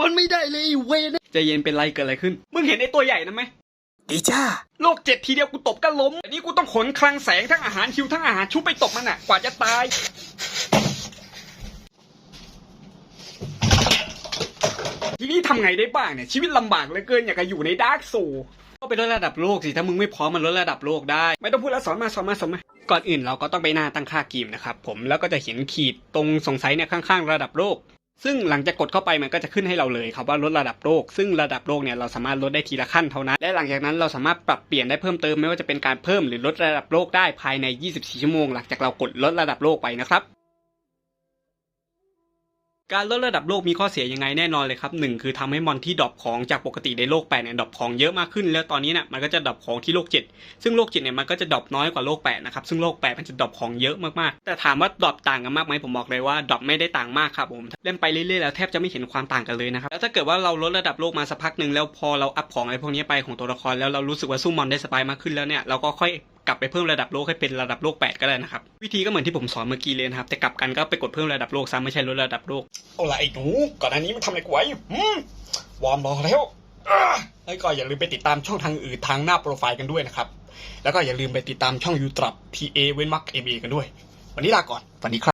มันไม่ได้เลยไอ้เวนใจเย็นเป็นไรเกิดอะไรขึ้น มึงเห็นไอ้ตัวใหญ่นะไหมดีจ้าโลกเจ็ดทีเดียวกูตบก็ล้มอันนี้กูต้องขนคลังแสงทั้งอาหารคิวทั้งอาหารชุบไปตบมันอะ กว่าจะตาย ทีนี้ทำไงได้บ้างเนี่ย ชีวิตลำบากเหลือเกินอยากจะอยู่ในดาร์กโซลก็ไปลดระดับโลกสิ ถ้ามึงไม่พร้อมมันลดระดับโลกได้ ไม่ต้องพูดแล้วสอนมาสอนมาสอนมา ก่อนอื่นเราก็ต้องไปหน้าตั้งค่าเกมนะครับผมแล้วก็จะเห็นขีดตรงสงสัยเนี่ยข้างๆ ระดับโลก ซึ่งหลังจากกดเข้าไปมันก็จะขึ้นให้เราเลยครับว่าลดระดับโลก ซึ่งระดับโลกเนี่ยเราสามารถลดได้ทีละขั้นเท่านั้น และหลังจากนั้นเราสามารถปรับเปลี่ยนได้เพิ่มเติมไม่ว่าจะเป็นการเพิ่มหรือลดระดับโลกได้ภายใน 24 ชั่วโมงหลังจากเรากดลดระดับโลกไปนะครับ การลดระดับโลกมีข้อเสียยังไงแน่นอนเลยครับหนึ่งคือทำให้มอนที่ดรอปของจากปกติในโลก8เนี่ยดรอปของเยอะมากขึ้น แล้วตอนนี้เนี่ยมันก็จะดรอปของที่โลก 7 ซึ่งโลก7เนี่ยมันก็จะดรอปน้อยกว่าโลก8นะครับซึ่งโลก 8 มันจะดรอปของเยอะมากๆ แต่ถามว่าดรอปต่างกันมากไหมผมบอกเลยว่าดรอปไม่ได้ต่างมากครับผมเล่นไปเรื่อยๆแล้วแทบจะไม่เห็นความต่างกันเลยนะครับแล้วถ้าเกิดว่าเราลดระดับโลกมาสักพักหนึ่งแล้วพอเราอัพของอะไรพวกนี้ไปของตัวละครแล้วเรารู้สึกว่าสู้มอนได้สบายมากขึ้นแล้วเนี่ยเราก็ค่อย ลับไปเพิ่มระดับโลกให้เป็นระดับโลก 8 ก็ได้นะครับ วิธีก็เหมือนที่ผมสอนเมื่อกี้เลยนะครับ แต่กลับกันก็ไปกดเพิ่มระดับโลกซะไม่ใช่ลดระดับโลกเอาละไอ้หนูก่อนหน้านี้มันทำอะไรกูไว้อืมวอร์มรอแล้วแล้วก็อย่าลืมไปติดตามช่องทางอื่นทางหน้าโปรไฟล์กันด้วยนะครับ แล้วก็อย่าลืมไปติดตามช่องยูทรับ PA เว้นวรรค MA กันด้วย วันนี้ลาก่อนวันนี้ครับ